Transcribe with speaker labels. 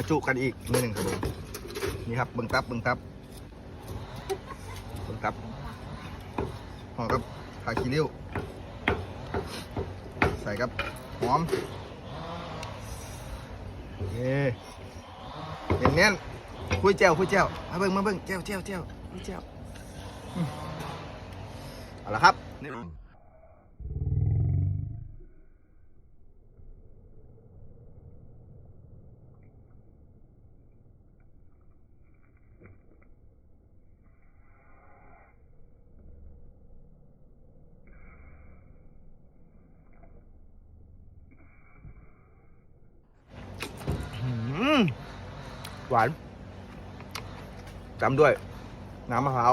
Speaker 1: มาจุกันอีกนิดหนึ่งครับผมนี่ครับเบิ้งตับเบิ้งตับเบิ้งตับห่อกับผักขี้ริ้ว ใส่ครับหอมเย้เน้นเน้นๆคุยเจียวคุยเจียวมาเบิ้งมาเบิ้งเจียวเจียวเจียวคุยเจียวเอาละครับนี่ อืม หวานจำด้วย น้ำมะพร้าว